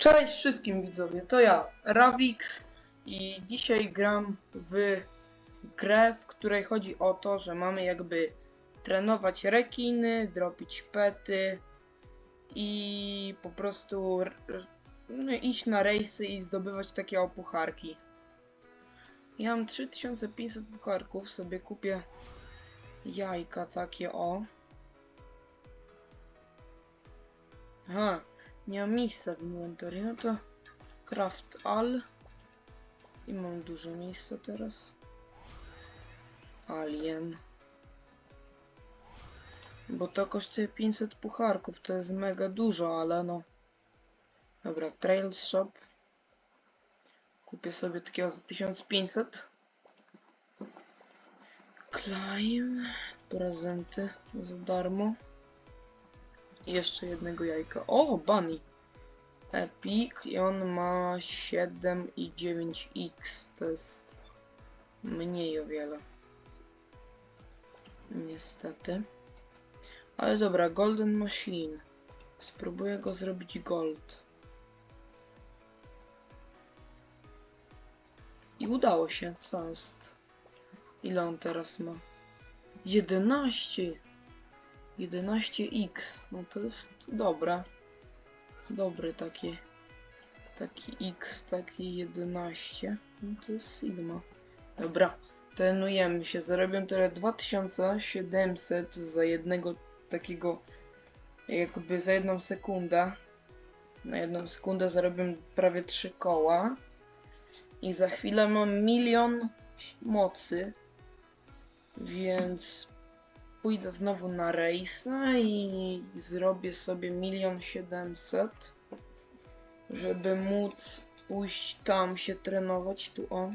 Cześć wszystkim widzowie, to ja, Ravix i dzisiaj gram w grę, w której chodzi o to, że mamy jakby trenować rekiny, dropić pety i po prostu no, iść na rejsy i zdobywać takie opucharki. Ja mam 3500 pucharków, sobie kupię jajka takie o. Aha, nie mam miejsca w inwentory, no to craft all i mam dużo miejsca teraz. Alien. Bo to kosztuje 500 pucharków, to jest mega dużo, ale no. Dobra, Trail Shop. Kupię sobie takiego za 1500. Climb. Prezenty za darmo. Jeszcze jednego jajka. O, Bunny! Epic i on ma 7 i 9x. To jest mniej o wiele. Niestety. Ale dobra, Golden Machine. Spróbuję go zrobić gold. I udało się. Co jest? Ile on teraz ma? 11! 11x. No to jest dobre. Dobry taki. Taki x, taki 11. No to jest Sigma. Dobra. Trenujemy się. Zarobię tyle 2700 za jednego takiego jakby za jedną sekundę. Na jedną sekundę zarobię prawie 3 koła. I za chwilę mam milion mocy. Więc pójdę znowu na rejsa i zrobię sobie milion siedemset, żeby móc pójść tam się trenować, tu o.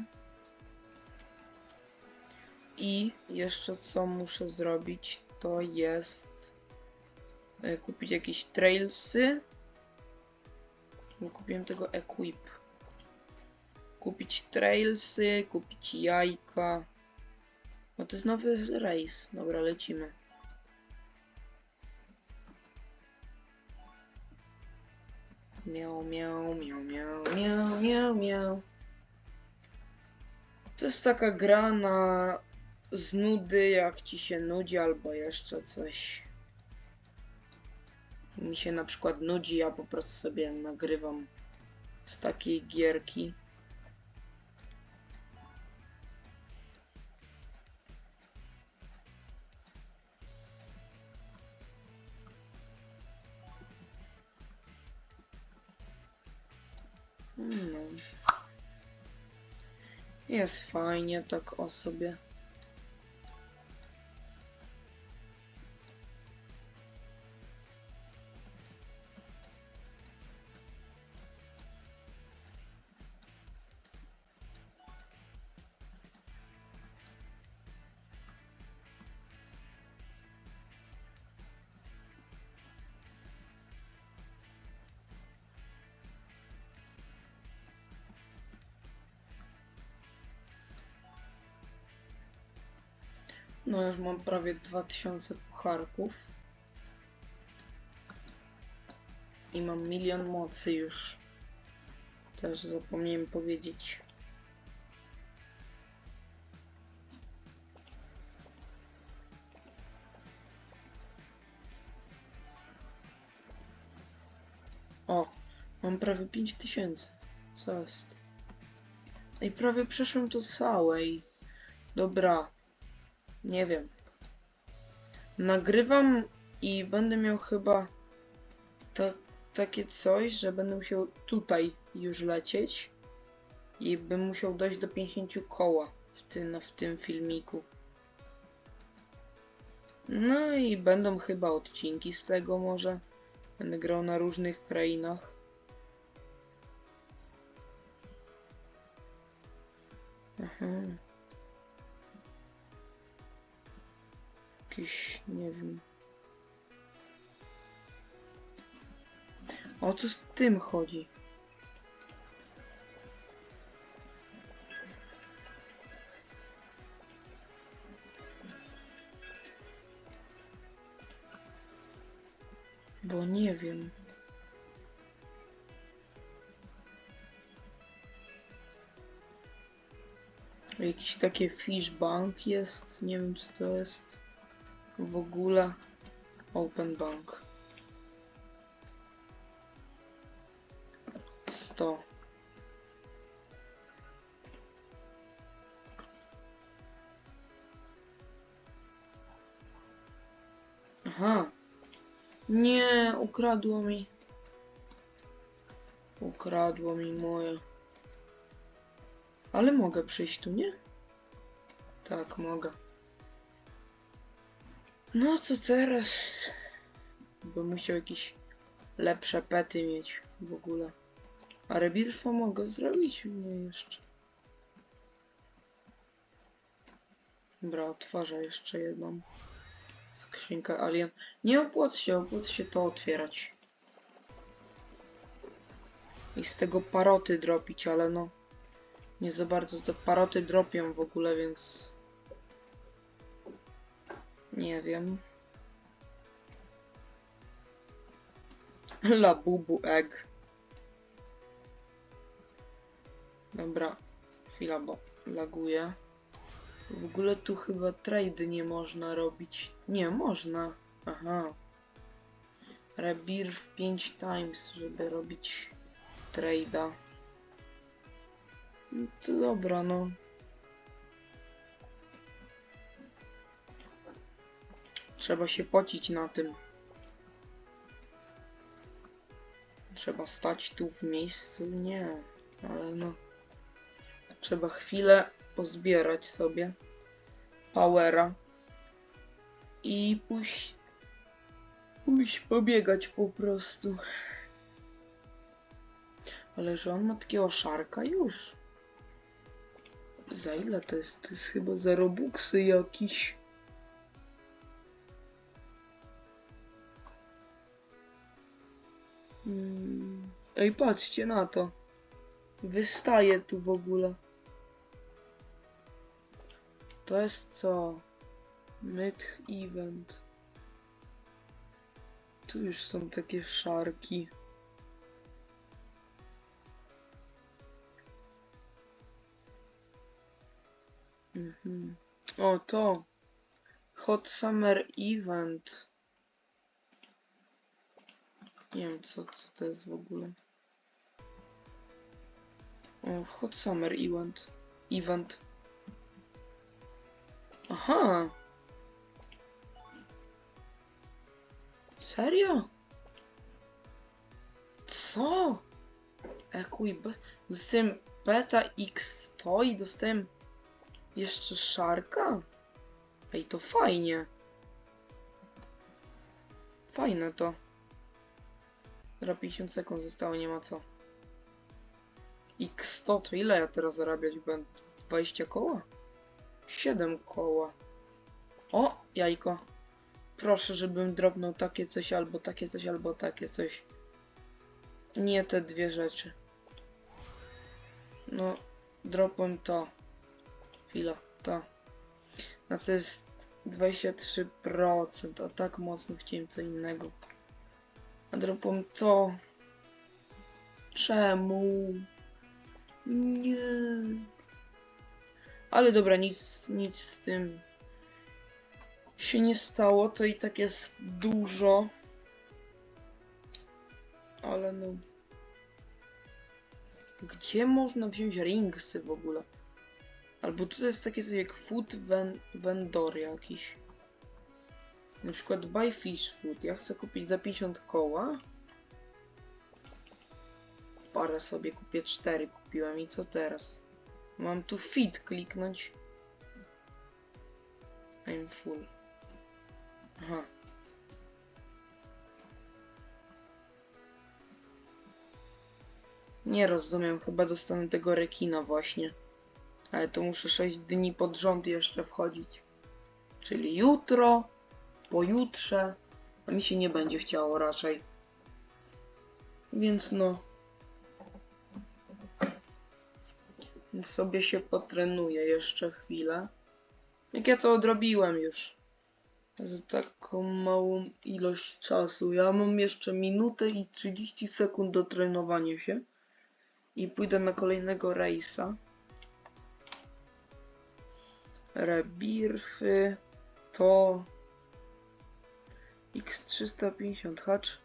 I jeszcze co muszę zrobić, to jest e, kupić jakieś trailsy. Kupiłem tego equip. Kupić trailsy, kupić jajka. No to jest nowy rejs. Dobra, lecimy. Miał, miał, miał, miał, miał, miał, miał. To jest taka gra na z nudy, jak ci się nudzi, albo jeszcze coś. Mi się na przykład nudzi, ja po prostu sobie nagrywam z takiej gierki. No. Jest fajnie tak o sobie. No już mam prawie 2000 pucharków. I mam milion mocy już. Też zapomniałem powiedzieć. O, mam prawie 5000. Co jest? I prawie przeszłem to całej. Dobra. Nie wiem. Nagrywam i będę miał chyba ta, takie coś, że będę musiał tutaj już lecieć i bym musiał dojść do 50 koła w tym, w tym filmiku. No i będą chyba odcinki z tego może. Będę grał na różnych krainach. Aha. jakiś, nie wiem. O co z tym chodzi? Bo nie wiem. Jakiś takie fishbank jest, nie wiem co to jest w ogóle open bank. 100. Aha. Nie, ukradło mi. Ukradło mi moje. Ale mogę przyjść tu, nie? Tak, mogę. No to teraz... Bo musiał jakieś lepsze pety mieć w ogóle. A rebirfa mogę zrobić? Nie jeszcze. Dobra, otworzę jeszcze jedną skrzynkę Alien. Nie opłaca się, opłaca się to otwierać. I z tego paroty dropić, ale no... Nie za bardzo te paroty dropią w ogóle, więc... Nie wiem. Labubu egg. Dobra, chwila, bo laguje. W ogóle tu chyba trade nie można robić. Nie, można. Aha. Rebirth 5 times, żeby robić trade'a. No to dobra, no. Trzeba się pocić na tym. Trzeba stać tu w miejscu? Nie, ale no. Trzeba chwilę pozbierać sobie powera i pójść, pójść pobiegać po prostu. Ale że on ma takiego szarka już. Za ile to jest? To jest chyba za robuxy jakiś. Mm. Ej, patrzcie na to. Wystaje tu w ogóle. To jest co? Myth Event. Tu już są takie szarki. Mhm. O, to. Hot Summer Event. Nie wiem, co, co to jest w ogóle. O, Hot Summer Event. Event. Aha. Serio? Co? Ekuj, dostałem beta X stoi, dostałem jeszcze szarka? Ej, to fajnie. Fajne to. Dobra, 50 sekund zostało, nie ma co. X100 to ile ja teraz zarabiać będę? 20 koła? 7 koła. O, jajko. Proszę, żebym drobnął takie coś, albo takie coś, albo takie coś. Nie te dwie rzeczy. No, dropłem to. Chwila, to. Na co jest 23%, a tak mocno chciałem co innego. A dropłem to. Czemu? Nie. Ale dobra, nic, nic z tym się nie stało. To i tak jest dużo. Ale no. Gdzie można wziąć ringsy w ogóle? Albo tutaj jest takie coś jak food ven vendor jakiś. Na przykład buy fish food. Ja chcę kupić za 50 koła. Parę sobie kupię, 4 kupiłem i co teraz? Mam tu fit kliknąć. I'm full. Aha. Nie rozumiem, chyba dostanę tego rekina właśnie. Ale to muszę 6 dni pod rząd jeszcze wchodzić. Czyli jutro, pojutrze. A mi się nie będzie chciało raczej. Więc no. Więc sobie się potrenuję jeszcze chwilę. Jak ja to odrobiłem już. Za taką małą ilość czasu. Ja mam jeszcze minutę i 30 sekund do trenowania się. I pójdę na kolejnego rejsa. Rebirfy to X350 hacz.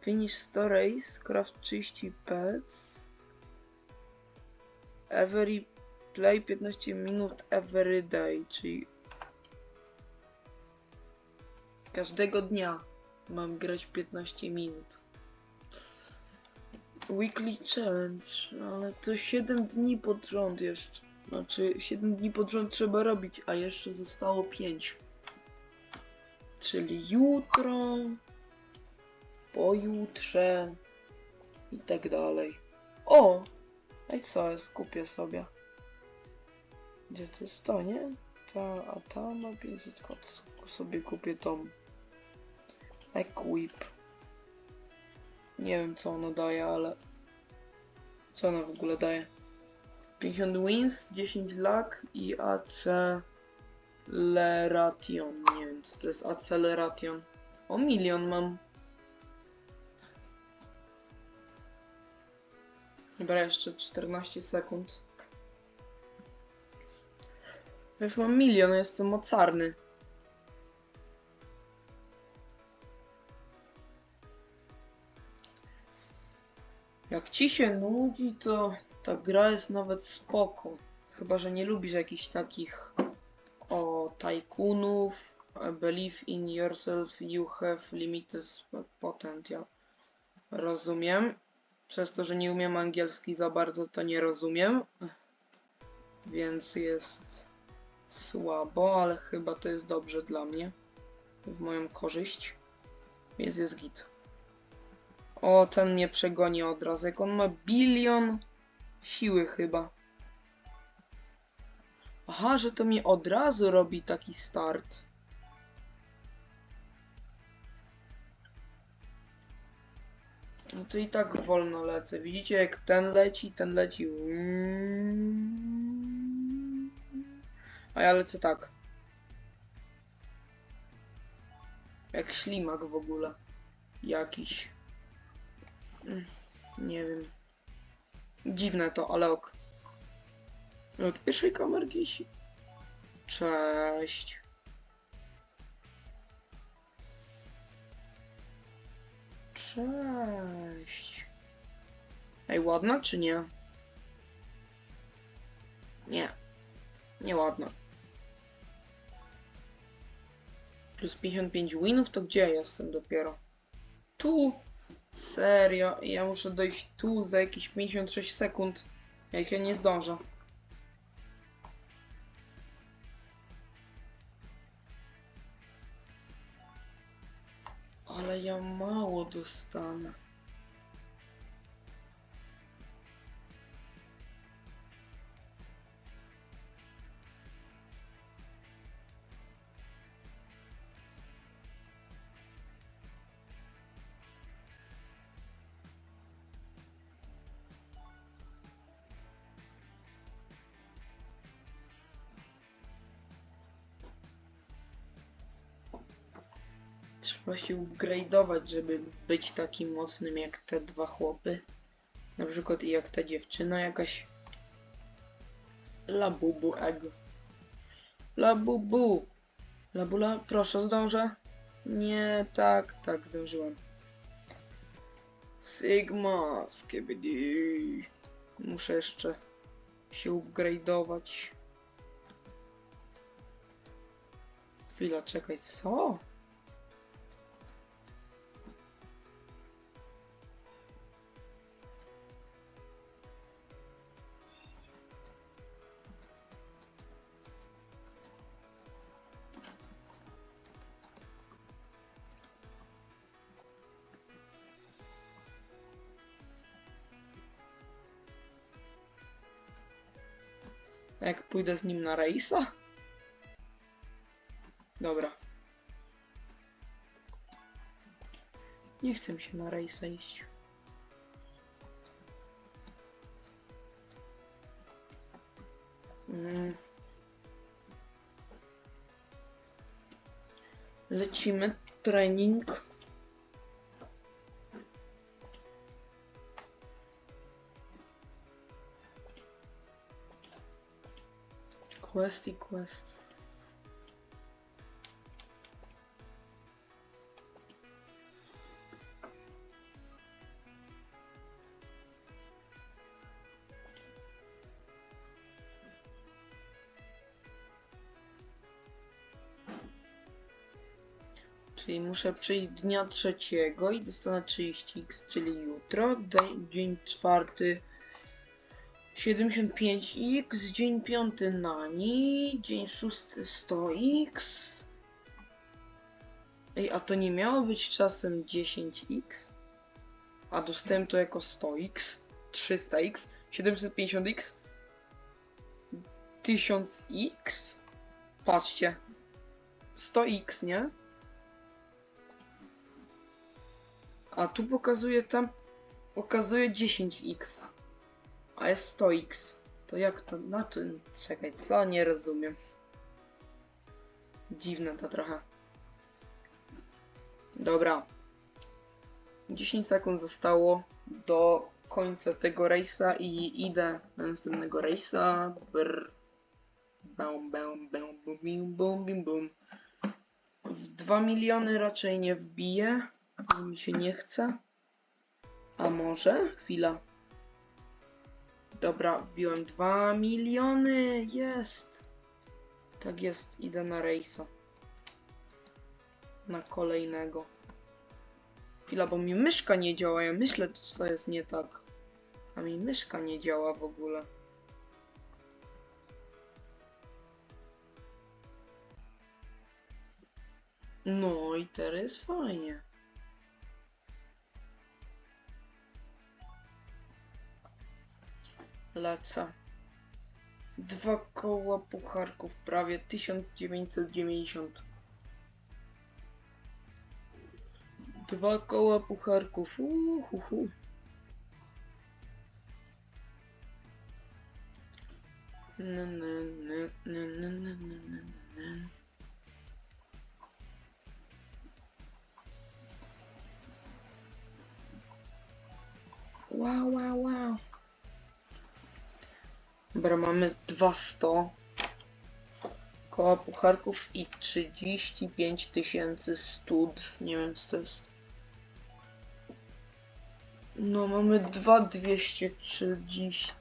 Finish 100 race, craft 30 pets. Every play 15 minut every day, czyli każdego dnia mam grać 15 minut. Weekly challenge, ale to 7 dni pod rząd jeszcze. Znaczy 7 dni pod rząd trzeba robić, a jeszcze zostało 5. Czyli jutro, pojutrze i tak dalej. O! A i co jest? Kupię sobie. Gdzie to jest to, nie? Ta, a ta ma 500 kot. Sobie kupię tą. Equip. Nie wiem co ona daje, ale... Co ona w ogóle daje? 50 wins, 10 luck i acceleration. Nie wiem co to jest acceleration. O milion mam. Dobra, jeszcze 14 sekund. Ja już mam milion, jestem mocarny. Jak ci się nudzi, to ta gra jest nawet spoko. Chyba, że nie lubisz jakichś takich tajkunów. Believe in yourself, you have limited potential. Rozumiem. Przez to, że nie umiem angielski za bardzo, to nie rozumiem. Więc jest słabo, ale chyba to jest dobrze dla mnie. W moją korzyść. Więc jest git. O, ten mnie przegoni od razu. Jak on ma bilion siły chyba. Aha, że to mi od razu robi taki start. No to i tak wolno lecę. Widzicie, jak ten leci, ten leci. A ja lecę tak. Jak ślimak w ogóle. Jakiś. Nie wiem. Dziwne to, ale ok. Od pierwszej kamerki. Cześć. Cześć. Ej, ładna czy nie? Nie. Nieładna. Plus 55 winów, to gdzie ja jestem dopiero? Tu. Serio, ja muszę dojść tu za jakieś 56 sekund. Jak ja nie zdążę. Дагестана. Trzeba się upgrade'ować, żeby być takim mocnym jak te dwa chłopy. Na przykład jak ta dziewczyna jakaś. Labubu egg. Labubu. Labula, proszę, zdążę? Nie, tak, tak, zdążyłem. Sigma, skibidi. Muszę jeszcze się upgrade'ować. Chwila, czekaj, co? Jak pójdę z nim na rejsa? Dobra. Nie chcę się na rejsa iść. Mm. Lecimy trening. quest i quest. Czyli muszę przyjść dnia trzeciego i dostanę 30x, czyli jutro, dzień czwarty 75x, dzień piąty nani, dzień szósty 100x. Ej, a to nie miało być czasem 10x? A dostałem to jako 100x, 300x, 750x, 1000x. Patrzcie. 100x, nie? A tu pokazuje tam pokazuje 10x. A jest 100x. To jak to na tym czekaj, co nie rozumiem. Dziwne to trochę. Dobra. 10 sekund zostało do końca tego rejsa i idę na następnego rejsa. Brr. Bum, bum, bum, bum, bum, bum, bum, bum. W 2 miliony raczej nie wbiję, że mi się nie chce. A może? Chwila. Dobra, wbiłem 2 miliony. Jest. Tak jest, idę na rejsa. Na kolejnego. Chwila, bo mi myszka nie działa. Ja myślę, co jest nie tak. A mi myszka nie działa w ogóle. No i teraz fajnie. Lecę. Dwa koła pucharków, prawie 1990. Dwa koła pucharków. Uhuhu. Wow, wow, wow. Dobra, mamy 200 koła pucharków i 35 tysięcy stud. Nie wiem co to jest. No, mamy 2230.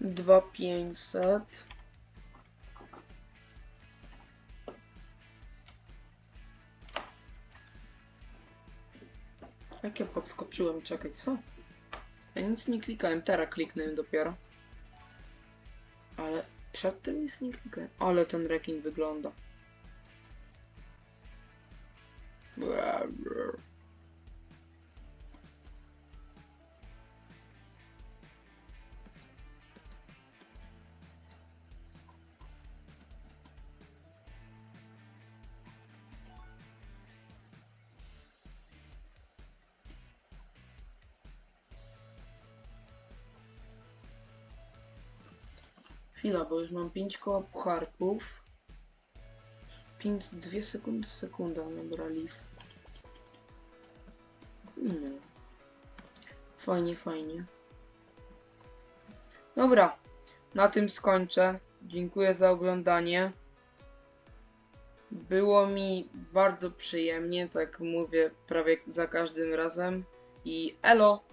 Dwa pięćset. Jak ja podskoczyłem, czekaj, co? Ja nic nie klikałem, teraz kliknąłem dopiero. Ale przedtem nic nie klikałem. Ale ten rekin wygląda. Chwila, bo już mam 5 koła pucharków. 5, 2 sekundy, sekunda, dobra, leaf. No. Fajnie, fajnie. Dobra, na tym skończę. Dziękuję za oglądanie. Było mi bardzo przyjemnie, tak mówię prawie za każdym razem. I elo!